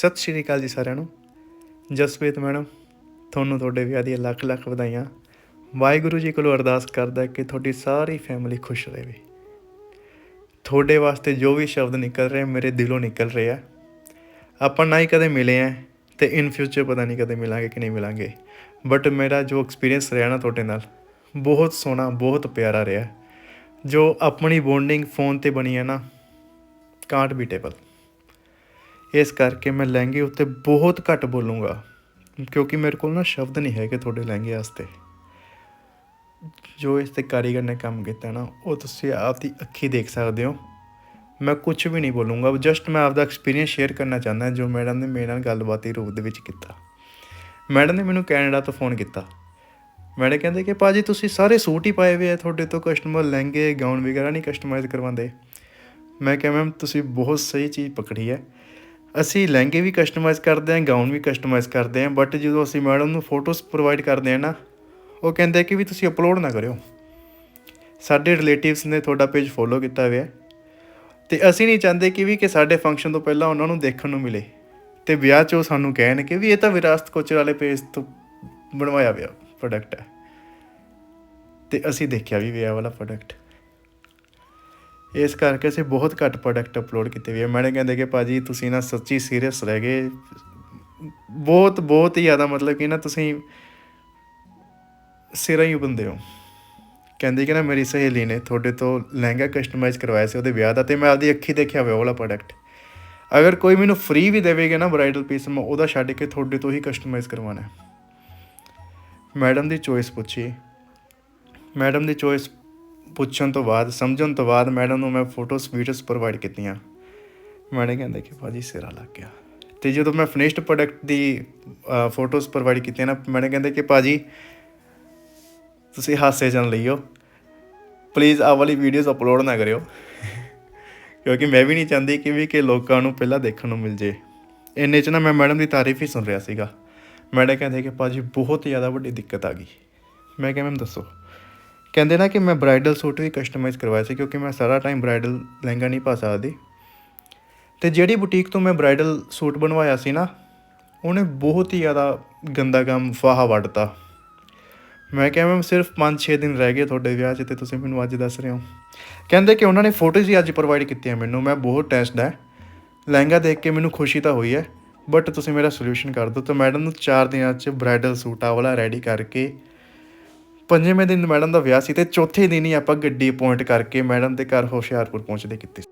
ਸਤਿ ਸ਼੍ਰੀ ਅਕਾਲ ਜੀ ਸਾਰਿਆਂ ਨੂੰ। ਜਸਪ੍ਰੀਤ ਮੈਡਮ, ਤੁਹਾਨੂੰ ਤੁਹਾਡੇ ਵਿਆਹ ਦੀਆਂ ਲੱਖ ਲੱਖ ਵਧਾਈਆਂ। ਵਾਹਿਗੁਰੂ ਜੀ ਕੋਲੋਂ ਅਰਦਾਸ ਕਰਦਾ ਕਿ ਤੁਹਾਡੀ ਸਾਰੀ ਫੈਮਿਲੀ ਖੁਸ਼ ਰਹੇ। ਤੁਹਾਡੇ ਵਾਸਤੇ ਜੋ ਵੀ ਸ਼ਬਦ ਨਿਕਲ ਰਹੇ, ਮੇਰੇ ਦਿਲੋਂ ਨਿਕਲ ਰਹੇ ਆ। ਆਪਾਂ ਨਾ ਹੀ ਕਦੇ ਮਿਲੇ ਆ ਤੇ ਇਨ ਫਿਊਚਰ ਪਤਾ ਨਹੀਂ ਕਦੇ ਮਿਲਾਂਗੇ ਕਿ ਨਹੀਂ ਮਿਲਾਂਗੇ। ਬਟ ਮੇਰਾ ਜੋ ਐਕਸਪੀਰੀਅੰਸ ਰਿਹਾ ਨਾ ਤੁਹਾਡੇ ਨਾਲ, ਬਹੁਤ ਸੋਹਣਾ, ਬਹੁਤ ਪਿਆਰਾ ਰਿਹਾ। ਜੋ ਆਪਣੀ ਬੌਂਡਿੰਗ ਫੋਨ ਤੇ ਬਣੀ ਹੈ ਨਾ, ਕਾਂਟ ਬੀਟੇਬਲ। ਇਸ ਕਰਕੇ ਮੈਂ ਲਹਿੰਗੇ ਉੱਤੇ ਬਹੁਤ ਘੱਟ ਬੋਲੂੰਗਾ, ਕਿਉਂਕਿ ਮੇਰੇ ਕੋਲ ਨਾ ਸ਼ਬਦ ਨਹੀਂ ਹੈਗੇ ਤੁਹਾਡੇ ਲਹਿੰਗੇ ਵਾਸਤੇ। ਜੋ ਇਸ ਤੇ ਕਾਰੀਗਰ ਨੇ ਕੰਮ ਕੀਤਾ ਨਾ, ਉਹ ਤੁਸੀਂ ਆਪ ਦੀ ਅੱਖੀ ਦੇਖ ਸਕਦੇ ਹੋ। ਮੈਂ ਕੁਝ ਵੀ ਨਹੀਂ ਬੋਲੂੰਗਾ ਜਸਟ ਮੈਂ ਆਪਦਾ ਐਕਸਪੀਰੀਅੰਸ ਸ਼ੇਅਰ ਕਰਨਾ ਚਾਹੁੰਦਾ, ਜੋ ਮੈਡਮ ਨੇ ਮੇਰੇ ਨਾਲ ਗੱਲਬਾਤ ਦੇ ਰੂਪ ਦੇ ਵਿੱਚ ਕੀਤਾ। ਮੈਡਮ ਨੇ ਮੈਨੂੰ ਕੈਨੇਡਾ ਤੋਂ ਫੋਨ ਕੀਤਾ। ਮੈਡਮ ਕਹਿੰਦੇ ਕਿ, ਭਾਜੀ, ਤੁਸੀਂ ਸਾਰੇ ਸੂਟ ਹੀ ਪਾਏ ਹੋਏ ਆ ਤੁਹਾਡੇ ਤੋਂ ਕਸਟਮਰ ਲਹਿੰਗੇ, ਗਾਊਨ ਵਗੈਰਾ ਨਹੀਂ ਕਸਟਮਾਈਜ਼ ਕਰਵਾਉਂਦੇ। ਮੈਂ ਕਿਹਾ, ਮੈਮ, ਤੁਸੀਂ ਬਹੁਤ ਸਹੀ ਚੀਜ਼ ਪਕੜੀ ਹੈ। ਅਸੀਂ ਲਹਿੰਗੇ ਵੀ ਕਸਟਮਾਈਜ਼ ਕਰਦੇ ਹਾਂ ਗਾਊਨ ਵੀ ਕਸਟਮਾਈਜ਼ ਕਰਦੇ ਹਾਂ ਬਟ ਜਦੋਂ ਅਸੀਂ ਮੈਡਮ ਨੂੰ ਫੋਟੋਸ ਪ੍ਰੋਵਾਈਡ ਕਰਦੇ ਹਾਂ ਨਾ, ਉਹ ਕਹਿੰਦੇ ਕਿ ਵੀ ਤੁਸੀਂ ਅਪਲੋਡ ਨਾ ਕਰਿਓ। ਸਾਡੇ ਰਿਲੇਟਿਵਸ ਨੇ ਤੁਹਾਡਾ ਪੇਜ ਫੋਲੋ ਕੀਤਾ ਹੋਇਆ ਹੈ ਤੇ ਅਸੀਂ ਨਹੀਂ ਚਾਹੁੰਦੇ ਕਿ ਵੀ ਕਿ ਸਾਡੇ ਫੰਕਸ਼ਨ ਤੋਂ ਪਹਿਲਾਂ ਉਹਨਾਂ ਨੂੰ ਦੇਖਣ ਨੂੰ ਮਿਲੇ ਤੇ ਵਿਆਹ 'ਚ ਉਹ ਸਾਨੂੰ ਕਹਿਣ ਕਿ ਵੀ ਇਹ ਤਾਂ ਵਿਰਾਸਤ ਕੋਚਰ ਵਾਲੇ ਪੇਜ ਤੋਂ ਬਣਵਾਇਆ ਹੋਇਆ ਪ੍ਰੋਡਕਟ ਹੈ। ਤੇ ਅਸੀਂ ਦੇਖਿਆ ਵੀ ਵਿਆਹ ਵਾਲਾ ਪ੍ਰੋਡਕਟ ਇਸ ਕਰਕੇ ਅਸੀਂ ਬਹੁਤ ਘੱਟ ਪ੍ਰੋਡਕਟ ਅਪਲੋਡ ਕੀਤੇ ਵੀ ਹੈ ਮੈਡਮ ਕਹਿੰਦੇ ਕਿ ਭਾਜੀ ਤੁਸੀਂ ਨਾ ਸੱਚੀ ਸੀਰੀਅਸ ਰਹਿ ਗਏ। ਬਹੁਤ ਬਹੁਤ ਹੀ ਜ਼ਿਆਦਾ ਮਤਲਬ ਕਿ ਨਾ ਤੁਸੀਂ ਸਿਰਾਂ ਹੀ ਬੰਦੇ ਹੋ। ਕਹਿੰਦੀ ਕਿ ਨਾ ਮੇਰੀ ਸਹੇਲੀ ਨੇ ਤੁਹਾਡੇ ਤੋਂ ਲਹਿੰਗਾ ਕਸਟਮਾਈਜ਼ ਕਰਵਾਇਆ ਸੀ ਉਹਦੇ ਵਿਆਹ ਦਾ ਤੇ ਮੈਂ ਆਪਦੀ ਅੱਖੀ ਦੇਖਿਆ ਹੋਇਆ ਉਹ ਵਾਲਾ ਪ੍ਰੋਡਕਟ ਅਗਰ ਕੋਈ ਮੈਨੂੰ ਫ੍ਰੀ ਵੀ ਦੇਵੇਗਾ ਨਾ ਬ੍ਰਾਈਡਲ ਪੀਸ ਮੈਂ ਉਹਦਾ ਛੱਡ ਕੇ ਤੁਹਾਡੇ ਤੋਂ ਹੀ ਕਸਟਮਾਈਜ਼ ਕਰਵਾਉਣਾ। ਮੈਡਮ ਦੀ ਚੋਇਸ ਪੁੱਛੀ। ਮੈਡਮ ਦੀ ਚੋਇਸ ਪੁੱਛਣ ਤੋਂ ਬਾਅਦ, ਸਮਝਣ ਤੋਂ ਬਾਅਦ ਮੈਡਮ ਨੂੰ ਮੈਂ ਫੋਟੋਸ ਵੀਡੀਓਸ ਪ੍ਰੋਵਾਈਡ ਕੀਤੀਆਂ। ਮੈਡਮ ਕਹਿੰਦੇ ਕਿ ਭਾਜੀ ਸਿਰਾ ਲੱਗ ਗਿਆ ਤੇ ਜਦੋਂ ਮੈਂ ਫਿਨਿਸ਼ਡ ਪ੍ਰੋਡਕਟ ਦੀ ਫੋਟੋਸ ਪ੍ਰੋਵਾਈਡ ਕੀਤੀਆਂ ਨਾ ਮੈਡਮ ਕਹਿੰਦੇ ਕਿ ਭਾਜੀ ਤੁਸੀਂ ਹਾਸੇ ਜਨ ਲਈਓ। ਪਲੀਜ਼ ਆ ਵਾਲੀ ਵੀਡੀਓਜ਼ ਅਪਲੋਡ ਨਾ ਕਰਿਓ। ਕਿਉਂਕਿ ਮੈਂ ਵੀ ਨਹੀਂ ਚਾਹੁੰਦੀ ਕਿ ਵੀ ਕਿ ਲੋਕਾਂ ਨੂੰ ਪਹਿਲਾਂ ਦੇਖਣ ਨੂੰ ਮਿਲ ਜੇ। ਇੰਨੇ ਚ ਨਾ ਮੈਂ ਮੈਡਮ ਦੀ ਤਾਰੀਫ ਹੀ ਸੁਣ ਰਿਹਾ ਸੀਗਾ। ਮੈਡਮ ਕਹਿੰਦੇ ਕਿ ਭਾਜੀ ਬਹੁਤ ਜ਼ਿਆਦਾ ਵੱਡੀ ਦਿੱਕਤ ਆ ਗਈ। ਮੈਂ ਕਿਹਾ ਮੈਮ ਦੱਸੋ। ਕਹਿੰਦੇ ਨਾ ਕਿ ਮੈਂ ਬ੍ਰਾਈਡਲ ਸੂਟ ਵੀ ਕਸਟਮਾਈਜ਼ ਕਰਵਾਇਆ ਸੀ ਕਿਉਂਕਿ ਮੈਂ ਸਾਰਾ ਟਾਈਮ ਬ੍ਰਾਈਡਲ ਲਹਿੰਗਾ ਨਹੀਂ ਪਾ ਸਕਦੀ। ਤੇ ਜਿਹੜੀ ਬੁਟੀਕ ਤੋਂ ਮੈਂ ਬ੍ਰਾਈਡਲ ਸੂਟ ਬਣਵਾਇਆ ਸੀ ਨਾ, ਉਹਨੇ ਬਹੁਤ ਹੀ ਜ਼ਿਆਦਾ ਗੰਦਾ ਕੰਮ ਫਾਹਾ ਵੱਢਤਾ। ਮੈਂ ਕਿਹਾ ਮੈਂ ਸਿਰਫ 5-6 ਦਿਨ ਰਹਿ ਗਏ ਤੁਹਾਡੇ ਵਿਆਹ 'ਚ ਤੇ ਤੁਸੀਂ ਮੈਨੂੰ ਅੱਜ ਦੱਸ ਰਹੇ ਹੋ। ਕਹਿੰਦੇ ਕਿ ਉਹਨਾਂ ਨੇ ਫੋਟੋਜ਼ ਹੀ ਅੱਜ ਪ੍ਰੋਵਾਈਡ ਕੀਤੀਆਂ ਮੈਨੂੰ, ਮੈਂ ਬਹੁਤ ਟੈਸਟ ਹੈ। ਲਹਿੰਗਾ ਦੇਖ ਕੇ ਮੈਨੂੰ ਖੁਸ਼ੀ ਤਾਂ ਹੋਈ ਹੈ ਬਟ ਤੁਸੀਂ ਮੇਰਾ ਸੋਲੂਸ਼ਨ ਕਰ ਦਿਓ। ਤਾਂ ਮੈਡਮ ਨੂੰ 4 ਦਿਨਾਂ 'ਚ ਬ੍ਰਾਈਡਲ ਸੂਟ ਆ ਵਾਲਾ ਰੈਡੀ ਕਰਕੇ ਪੰਜਵੇਂ ਦਿਨ ਮੈਡਮ ਦਾ ਵਿਆਹ ਸੀ ਤੇ ਚੌਥੇ ਦਿਨ ਹੀ ਆਪਾਂ ਗੱਡੀ ਅਪਾਇੰਟ ਕਰਕੇ ਮੈਡਮ ਦੇ ਘਰ ਹੁਸ਼ਿਆਰਪੁਰ ਪਹੁੰਚਦੇ ਕੀਤੀ